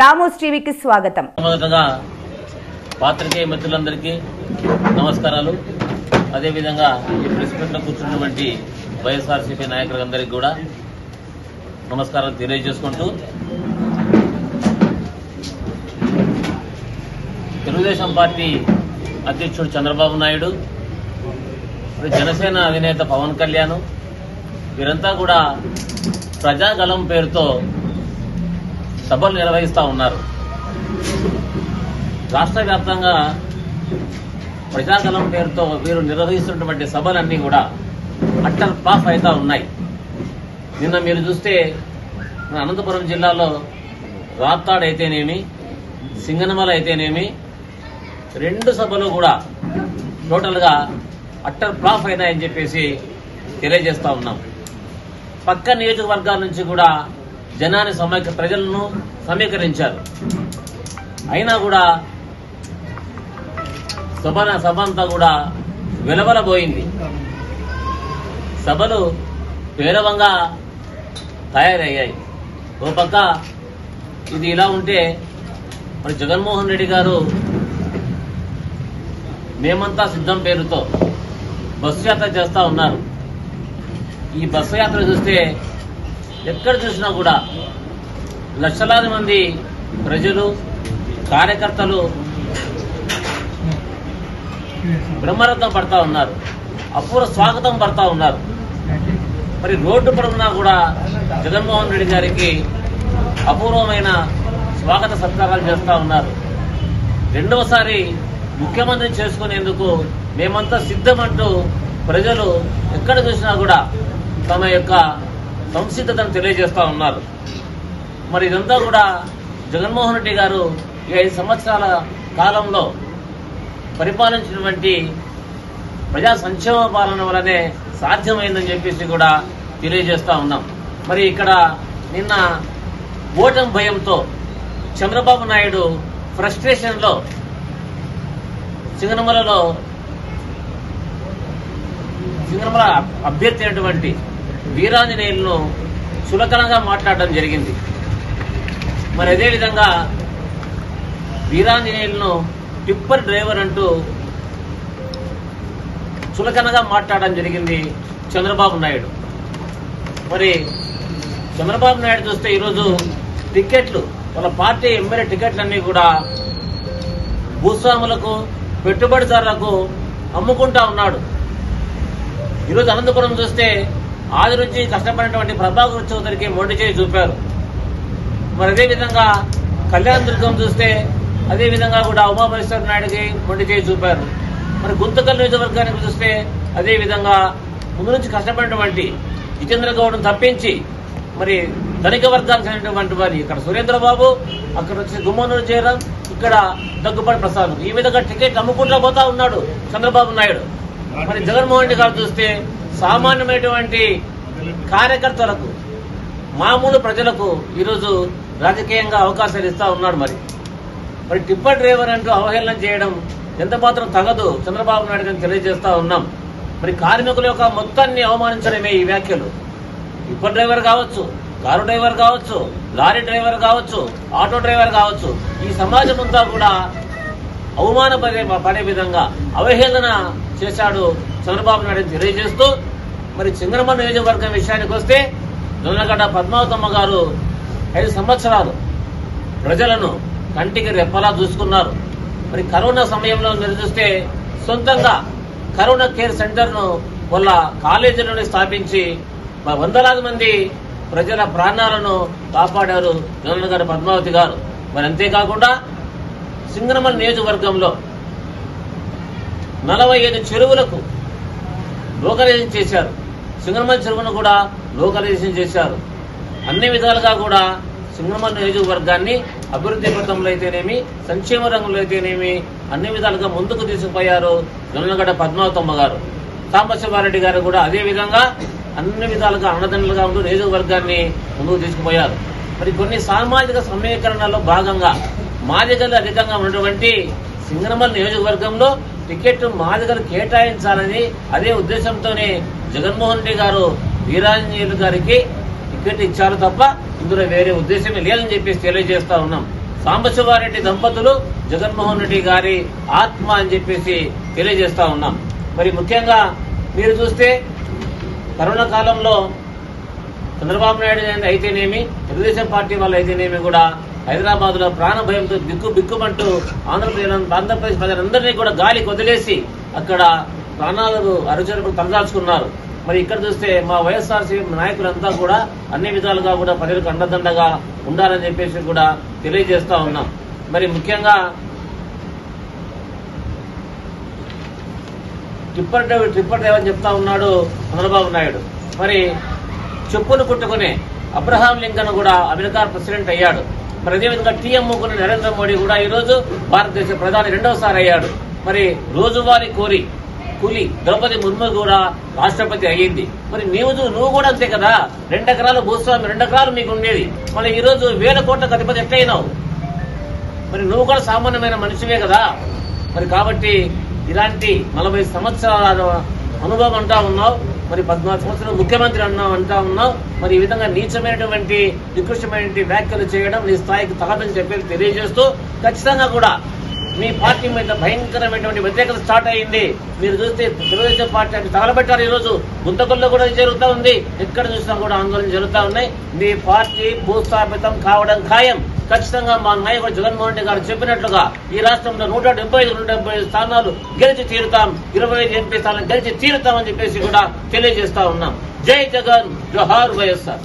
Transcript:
Ramos టీవీకి స్వాగతం. మొదటగా పాత్రికేయ మిత్రులందరికీ నమస్కారాలు. అదేవిధంగా ఈ ప్రెస్ మీట్లో కూర్చున్నటువంటి వైఎస్ఆర్సీపీ నాయకులందరికీ కూడా నమస్కారాలు తెలియజేసుకుంటూ తెలుగుదేశం పార్టీ అధ్యక్షుడు చంద్రబాబు నాయుడు జనసేన అధినేత పవన్ కళ్యాణ్ వీరంతా కూడా ప్రజాగలం పేరుతో సభలు నిర్వహిస్తూ ఉన్నారు. రాష్ట్ర వ్యాప్తంగా ప్రజాదళం పేరుతో వీరు నిర్వహిస్తున్నటువంటి సభలన్నీ కూడా అట్టర్ పాస్ అవుతా ఉన్నాయి. నిన్న మీరు చూస్తే మన అనంతపురం జిల్లాలో రాప్తాడ్ అయితేనేమి సింగనమల అయితేనేమి రెండు సభలు కూడా టోటల్గా అట్టర్ ఫ్లాప్ అయినాయని చెప్పేసి తెలియజేస్తా ఉన్నాం. పక్క నియోజకవర్గాల నుంచి కూడా జనాన్ని సమీక ప్రజలను సమీకరించారు. అయినా కూడా సభ సభ అంతా కూడా విలవలబోయింది. సభలు పేలవంగా తయారయ్యాయి. ఓ పక్క ఇది ఇలా ఉంటే మరి జగన్మోహన్ రెడ్డి గారు మేమంతా సిద్ధం పేరుతో బస్సు యాత్ర చేస్తూ ఉన్నారు. ఈ బస్సు యాత్ర చూస్తే ఎక్కడ చూసినా కూడా లక్షలాది మంది ప్రజలు కార్యకర్తలు బ్రహ్మరథం పడతా ఉన్నారు. అపూర్వ స్వాగతం పడతా ఉన్నారు. మరి రోడ్డు పడుతున్నా కూడా జగన్మోహన్ రెడ్డి గారికి అపూర్వమైన స్వాగత సత్కారాలు చేస్తూ ఉన్నారు. రెండవసారి ముఖ్యమంత్రి చేసుకునేందుకు మేమంతా సిద్ధమంటూ ప్రజలు ఎక్కడ చూసినా కూడా తమ యొక్క సంసిద్ధతను తెలియజేస్తూ ఉన్నారు. మరి ఇదంతా కూడా జగన్మోహన్ రెడ్డి గారు ఈ ఐదు సంవత్సరాల కాలంలో పరిపాలించినటువంటి ప్రజా సంక్షేమ పాలన వలనే సాధ్యమైందని చెప్పేసి కూడా తెలియజేస్తూ ఉన్నాం. మరి ఇక్కడ నిన్న ఓటం భయంతో చంద్రబాబు నాయుడు ఫ్రస్ట్రేషన్లో సింగనమలలో సింగనమల అభ్యర్థి అయినటువంటి వీరాంజనేయులను చులకనగా మాట్లాడడం జరిగింది. మరి అదేవిధంగా వీరాంజనేయులను టిప్పర్ డ్రైవర్ అంటూ చులకనగా మాట్లాడడం జరిగింది చంద్రబాబు నాయుడు. మరి చంద్రబాబు నాయుడు చూస్తే ఈరోజు టికెట్లు వాళ్ళ పార్టీ ఎమ్మెల్యే టికెట్లన్నీ కూడా భూస్వాములకు పెట్టుబడిదారులకు అమ్ముకుంటా ఉన్నాడు. ఈరోజు అనంతపురం చూస్తే ఆది నుంచి కష్టపడినటువంటి ప్రభాకర్ చౌదరికి మొండి చేయి చూపారు. మరి అదేవిధంగా కళ్యాణ దుర్గం చూస్తే అదేవిధంగా కూడా ఉమామహేశ్వర నాయుడికి మొండి చేయి చూపారు. మరి గుంతకల్ నియోజకవర్గానికి చూస్తే అదేవిధంగా ముందు నుంచి కష్టపడినటువంటి జితేంద్ర గౌడ్ను తప్పించి మరి ధనిక వర్గానికి చెందినటువంటి వారి ఇక్కడ సురేంద్రబాబు అక్కడ వచ్చి గుమ్మనూరు చేరం ఇక్కడ దగ్గుపాటి ప్రసాద్. ఈ విధంగా టికెట్ అమ్ముకుంటూ పోతా ఉన్నాడు చంద్రబాబు నాయుడు. మరి జగన్మోహన్ రెడ్డి గారు చూస్తే సామాన్యమైనటువంటి కార్యకర్తలకు మామూలు ప్రజలకు ఈరోజు రాజకీయంగా అవకాశాలు ఇస్తా ఉన్నాడు మరి. మరి టిప్పర్ డ్రైవర్ అంటూ అవహేళన చేయడం ఎంత మాత్రం తగదు చంద్రబాబు నాయుడు గారిని తెలియజేస్తా ఉన్నాం. మరి కార్మికుల యొక్క మొత్తాన్ని అవమానించడమే ఈ వ్యాఖ్యలు. టిప్పర్ డ్రైవర్ కావచ్చు కారు డ్రైవర్ కావచ్చు లారీ డ్రైవర్ కావచ్చు ఆటో డ్రైవర్ కావచ్చు ఈ సమాజం అంతా కూడా అవమానపడే పడే విధంగా అవహేళన చేశాడు చంద్రబాబు నాయుడు తెలియజేస్తూ మరి చింగరమ నియోజకవర్గం విషయానికి వస్తే జొన్నగడ్డ పద్మావతమ్మ గారు ఐదు సంవత్సరాలు ప్రజలను కంటికి రెప్పలా చూసుకున్నారు. మరి కరోనా సమయంలో మీరు చూస్తే సొంతంగా కరోనా కేర్ సెంటర్ను వాళ్ళ కాలేజీలోనే స్థాపించి వందలాది మంది ప్రజల ప్రాణాలను కాపాడారు జగన్ పద్మావతి గారు. మరి అంతేకాకుండా సింగనమల నియోజకవర్గంలో నలభై ఐదు చెరువులకు లోకలైజేషన్ చేశారు. సింగనమల చెరువును కూడా లోకలైజేషన్ చేశారు. అన్ని విధాలుగా కూడా సింగరమల్ నియోజకవర్గాన్ని అభివృద్ధి పథంలో అయితేనేమి సంక్షేమ రంగంలో అయితేనేమి అన్ని విధాలుగా ముందుకు తీసుకుపోయారు జొన్నగడ్డ పద్మావతమ్మ గారు. సాంబశివారెడ్డి గారు కూడా అదే విధంగా అన్ని విధాలుగా అన్నదండలుగా ఉంటూ నియోజకవర్గాన్ని ముందుకు తీసుకుపోయారు. మరి కొన్ని సామాజిక సమీకరణలో భాగంగా మాదిగలు అధికంగా ఉన్నటువంటి సింగనమల నియోజకవర్గంలో టికెట్ మాదిగలు కేటాయించాలని అదే ఉద్దేశంతోనే జగన్మోహన్ రెడ్డి గారు వీరాంజనేయులు గారికి టికెట్ ఇచ్చారు తప్ప ఇందులో వేరే ఉద్దేశమే లేదని చెప్పేసి తెలియజేస్తా ఉన్నాం. సాంబశివారెడ్డి దంపతులు జగన్మోహన్ రెడ్డి గారి ఆత్మ అని చెప్పేసి తెలియజేస్తా ఉన్నాం. మరి ముఖ్యంగా మీరు చూస్తే కరోనా కాలంలో చంద్రబాబు నాయుడు అయితేనేమి తెలుగుదేశం పార్టీ వాళ్ళు అయితేనేమి కూడా హైదరాబాద్లో ప్రాణ భయంతో బిక్కు బిక్కుమంటూ ఆంధ్రప్రదేశ్ ఆంధ్రప్రదేశ్ ప్రజలందరినీ కూడా గాలి వదిలేసి అక్కడ ప్రాణాలు అరుచరకు తలదాల్చుకున్నారు మరి ఇక్కడ చూస్తే మా వైఎస్ఆర్సీ నాయకులంతా కూడా అన్ని విధాలుగా కూడా ప్రజలకు అండదండగా ఉండాలని చెప్పేసి కూడా తెలియజేస్తా ఉన్నాం. మరి ముఖ్యంగా టిప్పర్ డ్రైవర్ టిప్పర్ డ్రైవర్ చెప్తా ఉన్నాడు చంద్రబాబు నాయుడు. మరి చెప్పులు కుట్టుకునే అబ్రహాం లింకన్ కూడా అమెరికా ప్రెసిడెంట్ అయ్యాడు. మరి అదేవిధంగా టీఎం కూడా నరేంద్ర మోడీ కూడా ఈ రోజు భారతదేశ ప్రధాని రెండవసారి అయ్యాడు మరి రోజువారీ కోరి కూలి ద్రౌపది ముర్ము కూడా రాష్ట్రపతి అయ్యింది. మరి నీవు నువ్వు కూడా అంతే కదా? రెండు ఎకరాలు భూస్వామి రెండు ఎకరాలు మీకు ఉండేది మరి ఈరోజు వేల కోట్ల అధిపతి ఎట్లయినావు? మరి నువ్వు కూడా సామాన్యమైన మనిషివే కదా? మరి కాబట్టి ఇలాంటి నలభై సంవత్సరాల అనుభవం అంటా ఉన్నావు. మరి పద్నాలుగు సంవత్సరాలు ముఖ్యమంత్రి అన్నావు అంటా ఉన్నావు. మరి ఈ విధంగా నీచమైనటువంటి నికృష్టమైనటువంటి వ్యాఖ్యలు చేయడం నీ స్థాయికి తగదని చెప్పేది తెలియజేస్తూ ఖచ్చితంగా కూడా మీ పార్టీ మీద భయంకరమైనటువంటి వ్యతిరేకత స్టార్ట్ అయ్యింది. మీరు చూస్తే తెలుగుదేశం పార్టీ అంటే తగలబెట్టారు ఈరోజు. గుంతకుల్లో కూడా జరుగుతూ ఉంది. ఎక్కడ చూసినా కూడా ఆందోళన జరుగుతూ ఉన్నాయి. మీ పార్టీ భూస్థాపితం కావడం ఖాయం. ఖచ్చితంగా మా నాయకుడు జగన్మోహన్ రెడ్డి గారు చెప్పినట్లుగా ఈ రాష్ట్రంలో నూట డెబ్బై ఐదు నూట డెబ్బై ఐదు స్థానాలు గెలిచి తీరుతాం. ఇరవై ఐదు ఎంపీ స్థానాలు గెలిచి తీరుతామని చెప్పేసి కూడా తెలియజేస్తా ఉన్నాం. జై జగన్ జోహార్ వైఎస్ఆర్.